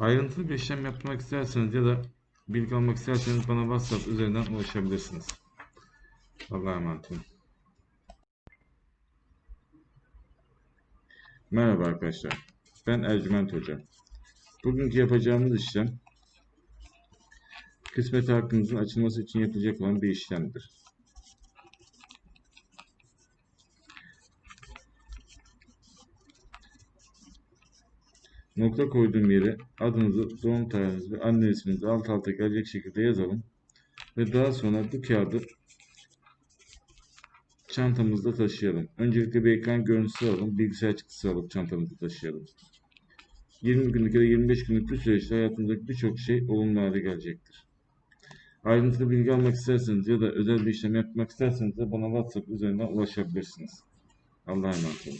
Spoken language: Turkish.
Ayrıntılı bir işlem yapmak isterseniz ya da bilgi almak isterseniz bana WhatsApp üzerinden ulaşabilirsiniz. Allah'a emanet olun. Merhaba arkadaşlar. Ben Ercüment Hoca. Bugünkü yapacağımız işlem kısmet hakkınızın açılması için yapılacak olan bir işlemdir. Nokta koyduğum yere adınızı, doğum tarihinizi ve anne isminizi alt alta gelecek şekilde yazalım. Ve daha sonra bu kağıdı çantamızda taşıyalım. Öncelikle bir ekran görüntüsü alalım. Bilgisayar çıktısı alıp çantamızda taşıyalım. 20 günlük ya da 25 günlük bir süreçte hayatınızdaki birçok şey olumlu hale gelecektir. Ayrıntılı bilgi almak isterseniz ya da özel bir işlem yapmak isterseniz de bana WhatsApp üzerinden ulaşabilirsiniz. Allah'a emanet olun.